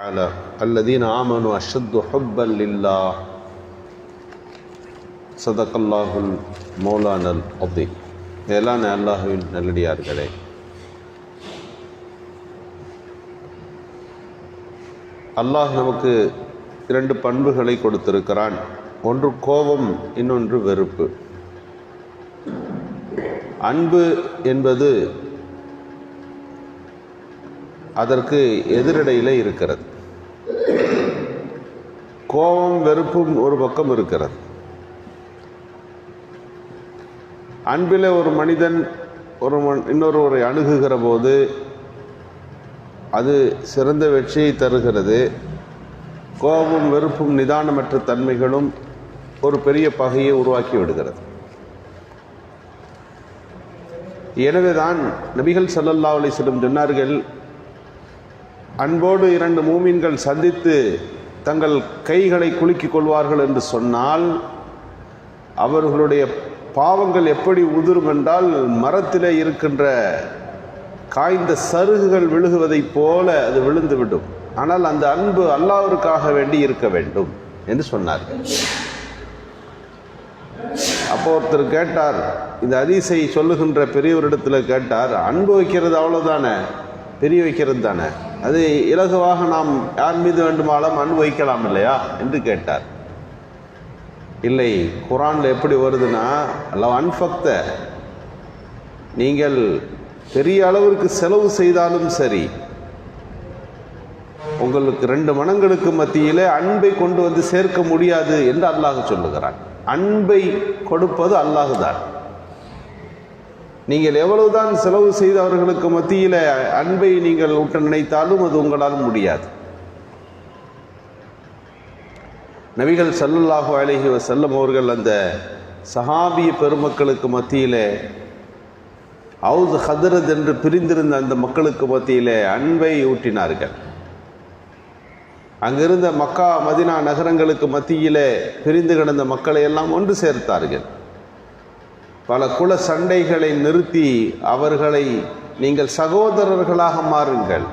تعالى الذين آمنوا أشد حبا لله صدق الله المولانا العظيم மேலான அல்லாஹுவின் நல்லடியார்களே அல்லாஹ் நமக்கு இரண்டு பண்புகளை கொடுத்திருக்கிறான் ஒன்று கோபம் இன்னொன்று வெறுப்பு அன்பு என்பது அதற்கு எதிரடையில் இருக்கிறது கோபம் வெறுப்பும் ஒரு பக்கம் இருக்கிறது. அன்பில் ஒரு மனிதன் ஒரு இன்னொருவரை அணுகுகிற போது அது சிறந்த வெற்றியை தருகிறது. கோபம் வெறுப்பும் நிதானமற்ற தன்மைகளும் ஒரு பெரிய பகையை உருவாக்கி விடுகிறது. எனவேதான் நபிகள் சல்லல்லா அலைஹி செல்லும் சொன்னார்கள் அன்போடு இரண்டு மூமின்கள் சந்தித்து தங்கள் கைகளை குலுக்கிக் கொள்வார்கள் என்று சொன்னால் அவர்களுடைய பாவங்கள் எப்படி உதிரும் என்றால் மரத்திலே இருக்கின்ற காய்ந்த சருகுகள் விழுகுவதைப் போல அது விழுந்துவிடும். ஆனால் அந்த அன்பு அல்லாவிற்காக வேண்டி இருக்க வேண்டும் என்று சொன்னார்கள் அப்போ ஒருத்தர் கேட்டார் இந்த அதிசை சொல்லுகின்ற பெரியவரிடத்தில் கேட்டார் அன்பு வைக்கிறது அவ்வளோதானே தெரிய வைக்கிறது தானே அது இலகுவாக நாம் யார் மீது வேண்டுமானாலும் அன்பு வைக்கலாம் இல்லையா? என்று கேட்டார். இல்லை குரானில் எப்படி வருதுன்னா அல்ல அன்பக்த நீங்கள் பெரிய அளவிற்கு செலவு செய்தாலும் சரி உங்களுக்கு ரெண்டு மனங்களுக்கு மத்தியிலே அன்பை கொண்டு வந்து சேர்க்க முடியாது என்று அல்லாஹ் சொல்லுகிறான். அன்பை கொடுப்பது அல்லாஹுதான். நீங்கள் எவ்வளவுதான் செலவு செய்து அவர்களுக்கு மத்தியில் அன்பை நீங்கள் ஊட்ட நினைத்தாலும் அது உங்களால் முடியாது. நபிகள் சல்லுல்லாஹு அழகி செல்லும் அவர்கள் அந்த சஹாபிய பெருமக்களுக்கு மத்தியிலே அவுது ஹதரத் என்று பிரிந்திருந்த அந்த மக்களுக்கு மத்தியிலே அன்பை ஊட்டினார்கள். அங்கிருந்த மக்கா மதினா நகரங்களுக்கு மத்தியிலே பிரிந்து கிடந்த மக்களை எல்லாம் ஒன்று சேர்த்தார்கள். பல குல சண்டைகளை நிறுத்தி அவர்களை நீங்கள் சகோதரர்களாக மாறுங்கள்.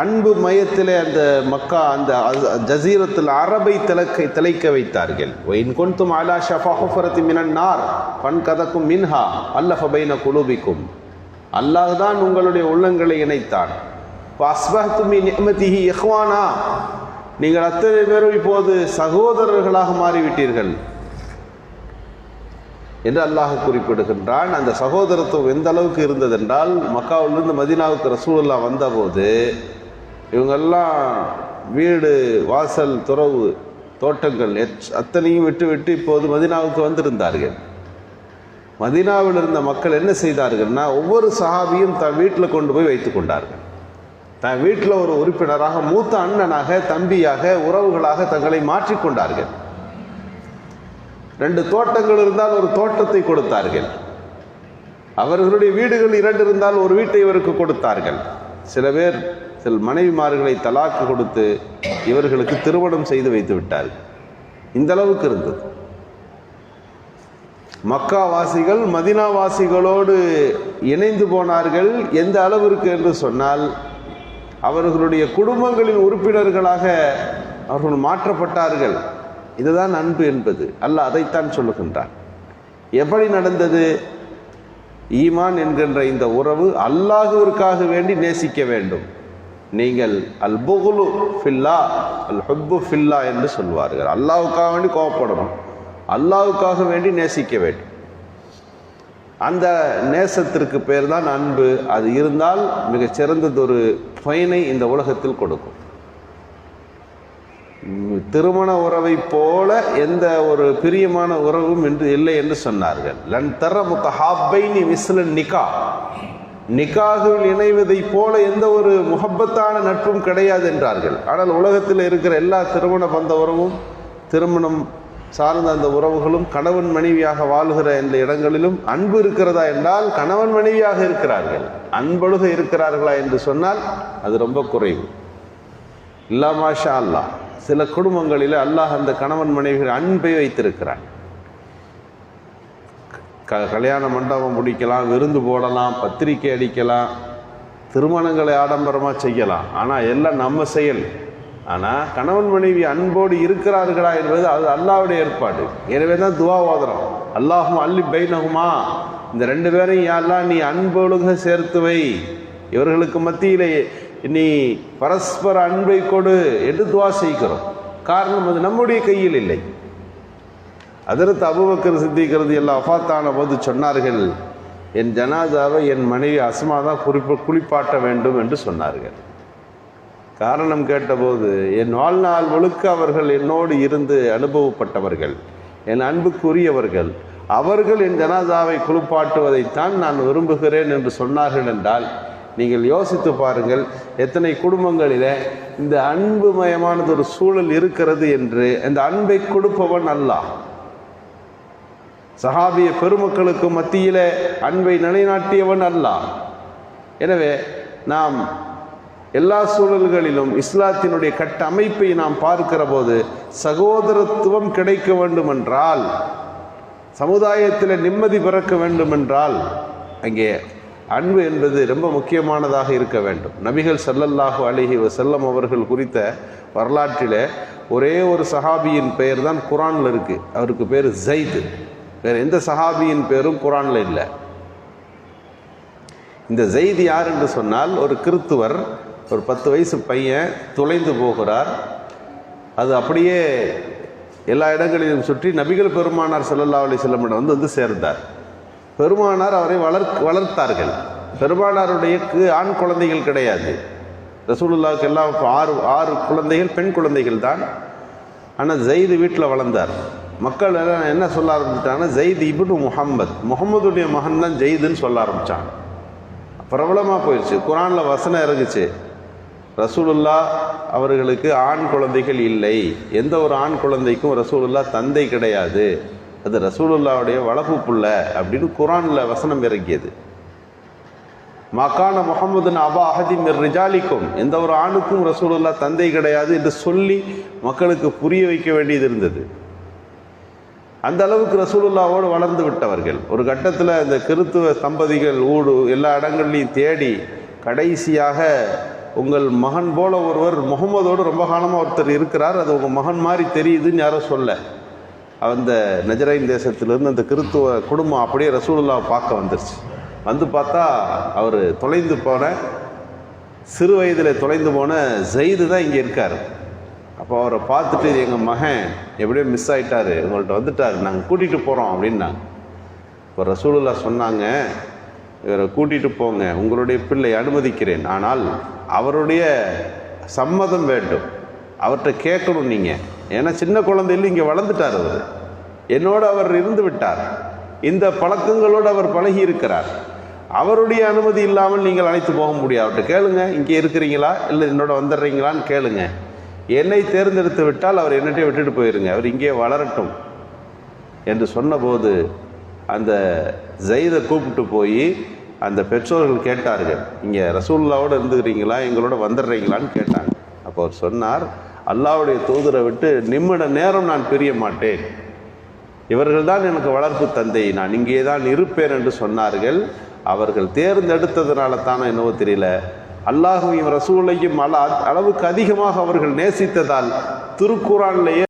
அன்பு மையத்திலே அந்த மக்கா அந்த ஜசீரத்தில் அரபை திலக்கை திளைக்க வைத்தார்கள். ஒயின் கொண்டும் அலா ஷஃபாஃபரத்தி மினன்னார் பன் கதக்கும் மின்ஹா அல்லஃபபைன குலூபிக்கும். அல்லாஹ் தான் உங்களுடைய உள்ளங்களை இணைத்தான். அஸ்பஹத்துமி நியமதிஹி இஹ்வானா. நீங்கள் அத்தனை பேரும் இப்போது சகோதரர்களாக மாறிவிட்டீர்கள். என்று அல்லாஹ் குறிப்பிடுகின்றான். அந்த சகோதரத்துவம் எந்த அளவுக்கு இருந்ததென்றால் மக்காவிலிருந்து மதினாவுக்கு ரசூலுல்லா வந்தபோது இவங்கெல்லாம் வீடு வாசல் துறவு தோட்டங்கள் அத்தனையும் விட்டு விட்டு இப்போது மதினாவுக்கு வந்திருந்தார்கள். மதினாவில் இருந்த மக்கள் என்ன செய்தார்கள்னா ஒவ்வொரு சஹாபியும் தன் வீட்டில் கொண்டு போய் வைத்து கொண்டார்கள். தன் வீட்டில் ஒரு உறுப்பினராக மூத்த அண்ணனாக தம்பியாக உறவுகளாக தங்களை மாற்றிக்கொண்டார்கள் ரெண்டு தோட்டங்கள் இருந்தால் ஒரு தோட்டத்தை கொடுத்தார்கள். அவர்களுடைய வீடுகள் இரண்டு இருந்தால் ஒரு வீட்டை இவருக்கு கொடுத்தார்கள். சில பேர் சில மனைவிமார்களை தலாக்கு கொடுத்து இவர்களுக்கு திருமணம் செய்து வைத்து விட்டார்கள் இந்த அளவுக்கு இருந்தது. மக்கா வாசிகள் இணைந்து போனார்கள். எந்த அளவிற்கு என்று சொன்னால் அவர்களுடைய குடும்பங்களின் உறுப்பினர்களாக அவர்கள் மாற்றப்பட்டார்கள். இதுதான் அன்பு என்பது. அல்ல அதைத்தான் சொல்லுகின்றான். எப்படி நடந்தது? ஈமான் என்கின்ற இந்த உறவு அல்லாஹுவிற்காக வேண்டி நேசிக்க வேண்டும். நீங்கள் அல் புகுலு ஃபில்லா அல் ஹொப்பு ஃபில்லா என்று சொல்வார்கள். அல்லாவுக்காக வேண்டி கோவப்படணும் அல்லாவுக்காக வேண்டி நேசிக்க வேண்டும். அந்த நேசத்திற்கு பேர் தான் அன்பு. அது இருந்தால் மிகச்சிறந்ததொரு பயனை இந்த உலகத்தில் கொடுக்கும். திருமண உறவை போல எந்த ஒரு பிரியமான உறவும் என்று இல்லை என்று சொன்னார்கள். லன் தர நீ மிஸ்லன் நிகா. நிக்காகில் இணைவதைப் போல எந்த ஒரு முகப்பத்தான நட்பும் கிடையாது என்றார்கள். ஆனால் உலகத்தில் இருக்கிற எல்லா திருமண பந்த உறவும் திருமணம் சார்ந்த அந்த உறவுகளும் கணவன் மனைவியாக வாழ்கிற இந்த இடங்களிலும் அன்பு இருக்கிறதா என்றால் கணவன் மனைவியாக இருக்கிறார்கள். அன்பொழுக இருக்கிறார்களா என்று சொன்னால் அது ரொம்ப குறைவு. இல்லாமாஷா அல்லாஹ். சில குடும்பங்களில் அல்லாஹ் அந்த கணவன் மனைவிகள் அன்பை வைத்திருக்கிறான் க கல்யாண மண்டபம் முடிக்கலாம் விருந்து போடலாம் பத்திரிக்கை அடிக்கலாம் திருமணங்களை ஆடம்பரமாக செய்யலாம். ஆனால் எல்லாம் நம்ம செயல். ஆனால் கணவன் மனைவி அன்போடு இருக்கிறார்களா என்பது அது அல்லாவுடைய ஏற்பாடு. எனவே தான் துவா ஓதுறோம். அல்லாஹும் அல்லி பைனகுமா இந்த ரெண்டு பேரையும் யாரெல்லாம் நீ அன்பொழுக சேர்த்து வை. இவர்களுக்கு மத்தியிலே நீ பரஸ்பர அன்பை கொடு என்று துவா செய்கிறோம். காரணம் அது நம்முடைய கையில் இல்லை. அதற்கு அபுபக்கர் சித்திக்கிறது எல்லாம் அஃபாத்தான போது சொன்னார்கள் என் ஜனாதாவை என் மனைவி அஸ்மா தான் குறிப்பு குளிப்பாட்ட வேண்டும் என்று சொன்னார்கள். காரணம் கேட்டபோது என் வாழ்நாள் முழுக்க அவர்கள் என்னோடு இருந்து அனுபவப்பட்டவர்கள் என் அன்புக்குரியவர்கள் அவர்கள் என் ஜனாதாவை குளிப்பாட்டுவதைத்தான் நான் விரும்புகிறேன் என்று சொன்னார்கள் என்றால் நீங்கள் யோசித்து பாருங்கள் எத்தனை குடும்பங்களில் இந்த அன்புமயமானது ஒரு சூழல் இருக்கிறது என்று அந்த அன்பை கொடுப்பவன் அல்லாஹ். சஹாபிய பெருமக்களுக்கு மத்தியில் அன்பை நிலைநாட்டியவன் அல்லாஹ். எனவே நாம் எல்லா சூழல்களிலும் இஸ்லாத்தினுடைய கட்ட அமைப்பை நாம் பார்க்கிற போது சகோதரத்துவம் கிடைக்க வேண்டுமென்றால் சமுதாயத்தில் நிம்மதி பிறக்க வேண்டுமென்றால் அங்கே அன்பு என்பது ரொம்ப முக்கியமானதாக இருக்க வேண்டும். நபிகள் செல்லல்லாஹு அலைஹி செல்லம் அவர்கள் குறித்த வரலாற்றிலே ஒரே ஒரு சஹாபியின் பெயர் தான் குரானில் இருக்குது அவருக்கு பேர் ஜைது. வேறு எந்த சஹாபியின் பேரும் குரானில் இல்லை. இந்த ஜெய்தி யார் என்று சொன்னால் ஒரு கிறித்துவர் ஒரு பத்து வயசு பையன் துளைந்து போகிறார். அது அப்படியே எல்லா இடங்களிலும் சுற்றி நபிகள் பெருமானார் ஸல்லல்லாஹு அலி செல்லமிடம் வந்து வந்து சேர்ந்தார். பெருமானார் அவரை வளர் வளர்த்தார்கள். பெருமானாருடைய ஆண் குழந்தைகள் கிடையாது. ரசூலுல்லாவுக்கு எல்லாம் ஆறு ஆறு குழந்தைகள் பெண் குழந்தைகள் தான். ஆனால் ஜெயிது வீட்டில் வளர்ந்தார். மக்கள் எல்லாம் என்ன சொல்ல ஆரம்பிச்சிட்டாங்கன்னா ஜெயித் இபுனு முகம்மது முகம்மதுடைய மகன் தான் ஜெயிதுன்னு சொல்ல ஆரம்பித்தான் பிரபலமாக போயிடுச்சு. குரானில் வசனம் இறங்குச்சு. ரசூலுல்லா அவர்களுக்கு ஆண் குழந்தைகள் இல்லை. எந்த ஒரு ஆண் குழந்தைக்கும் ரசூலுல்லா தந்தை கிடையாது. அது ரசூலுல்லாவுடைய வளப்பு புள்ள அப்படின்னு குரானில் வசனம் இறங்கியது. மக்கான முகமதுன் அபா அஹதி மிர் ரிஜாலிக்கும். எந்த ஒரு ஆணுக்கும் ரசூலுல்லா தந்தை கிடையாது என்று சொல்லி மக்களுக்கு புரிய வைக்க வேண்டியது இருந்தது. அந்த அளவுக்கு ரசூலுல்லாவோடு வளர்ந்து விட்டவர்கள். ஒரு கட்டத்தில் இந்த கிறித்துவ தம்பதிகள் ஊடு எல்லா இடங்கள்லையும் தேடி கடைசியாக உங்கள் மகன் போல ஒருவர் முகமதோடு ரொம்ப காலமாக ஒருத்தர் இருக்கிறார். அது உங்கள் மகன் மாதிரி தெரியுதுன்னு யாரும் சொல்ல. அந்த நஜரைன் தேசத்திலிருந்து அந்த கிறித்துவ குடும்பம் அப்படியே ரசூலுல்லாவை பார்க்க வந்துருச்சு. வந்து பார்த்தா அவர் தொலைந்து போன சிறு வயதில் தொலைந்து போன ஜெயிது தான் இங்கே இருக்கார். அப்போ அவரை பார்த்துட்டு எங்கள் மகன் எப்படியோ மிஸ் ஆகிட்டார் உங்கள்கிட்ட வந்துட்டார். நாங்கள் கூட்டிகிட்டு போகிறோம் அப்படின்னாங்க. இப்போ ரசூலுல்லா சொன்னாங்க இவரை கூட்டிகிட்டு போங்க. உங்களுடைய பிள்ளை அனுமதிக்கிறேன். ஆனால் அவருடைய சம்மதம் வேண்டும். அவர்கிட்ட கேட்கணும் நீங்கள் ஏன்னா சின்ன குழந்தையில இங்கே வளர்ந்துட்டார் அவர். என்னோடு அவர் இருந்து விட்டார். இந்த பழக்கங்களோடு அவர் பழகி இருக்கிறார். அவருடைய அனுமதி இல்லாமல் நீங்கள் அழைத்து போக முடியாது. அவர்கிட்ட கேளுங்க இங்கே இருக்கிறீங்களா? இல்லை என்னோட வந்துடுறீங்களான்னு கேளுங்க. என்னை தேர்ந்தெடுத்து விட்டால் அவர் என்னட்டே விட்டுட்டு போயிருங்க. அவர் இங்கே வளரட்டும் என்று சொன்னபோது அந்த ஜெயிதை கூப்பிட்டு போய் அந்த பெற்றோர்கள் கேட்டார்கள். இங்கே ரசூல்லாவோடு இருந்துக்கிறீங்களா? எங்களோட வந்துடுறீங்களான்னு கேட்டாங்க. அப்போ அவர் சொன்னார் அல்லாவுடைய தூதரை விட்டு நிம்மட நேரம் நான் பிரிய மாட்டேன். இவர்கள்தான் எனக்கு வளர்ப்பு தந்தை. நான் இங்கே தான் இருப்பேன் என்று சொன்னார்கள். அவர்கள் தேர்ந்தெடுத்ததுனால தானோ என்னவோ தெரியல. அல்லாஹுவையும் ரசூலையும் அள அளவுக்கு அதிகமாக அவர்கள் நேசித்ததால் திருக்குறான்லேயே